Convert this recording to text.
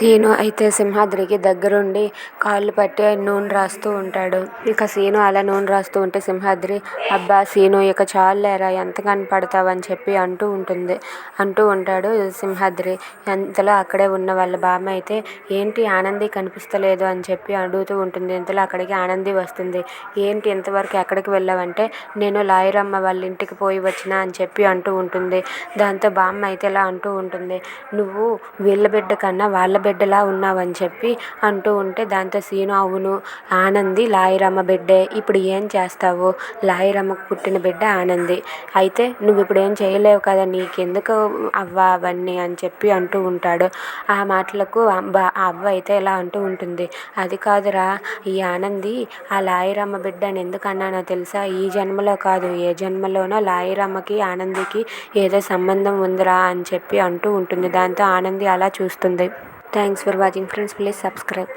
Scene అయితే సింహాద్రికి దగ్గరుండి కాళ్ళు పట్టి నూనె రాస్తూ ఉంటాడు. ఇక సీను అలా నూనె రాస్తూ ఉంటే సింహాద్రి అబ్బా సీను ఇక చాలులేరా ఎంతకని అని చెప్పి అంటూ ఉంటుంది. అంటూ ఉంటాడు సింహాద్రి. ఇంతలో అక్కడే ఉన్న వాళ్ళ బామ్మ అయితే ఏంటి ఆనంది కనిపిస్తలేదు అని చెప్పి అడుగుతూ ఉంటుంది. ఇంతలో అక్కడికి ఆనంది వస్తుంది. ఏంటి ఇంతవరకు ఎక్కడికి వెళ్ళావంటే నేను లాయరమ్మ వాళ్ళ ఇంటికి పోయి వచ్చిన అని చెప్పి అంటూ ఉంటుంది. దాంతో బామ్మ అయితే ఇలా అంటూ ఉంటుంది. నువ్వు వీళ్ళ బిడ్డ కన్నా వాళ్ళ బిడ్డలా ఉన్నావని చెప్పి అంటూ ఉంటే దాంతో సీను అవును ఆనంది లాయరమ్మ బిడ్డే ఇప్పుడు ఏం చేస్తావు? లాయరమ్మకు పుట్టిన బిడ్డ ఆనంది. అయితే నువ్వు ఇప్పుడు ఏం చేయలేవు కదా నీకెందుకు అవ్వ అవన్నీ అని చెప్పి అంటూ ఉంటాడు. ఆ మాటలకు అవ్వ అవ్వ అయితే ఇలా అంటూ ఉంటుంది. అది కాదురా ఈ ఆనంది ఆ లాయరమ్మ బిడ్డ అని ఎందుకు అన్నానో తెలుసా? ఈ జన్మలో కాదు ఏ జన్మలోనో లాయరమ్మకి ఆనందికి ఏదో సంబంధం ఉందిరా అని చెప్పి అంటూ ఉంటుంది. దాంతో ఆనంది అలా చూస్తుంది. Thanks for watching friends. Please subscribe.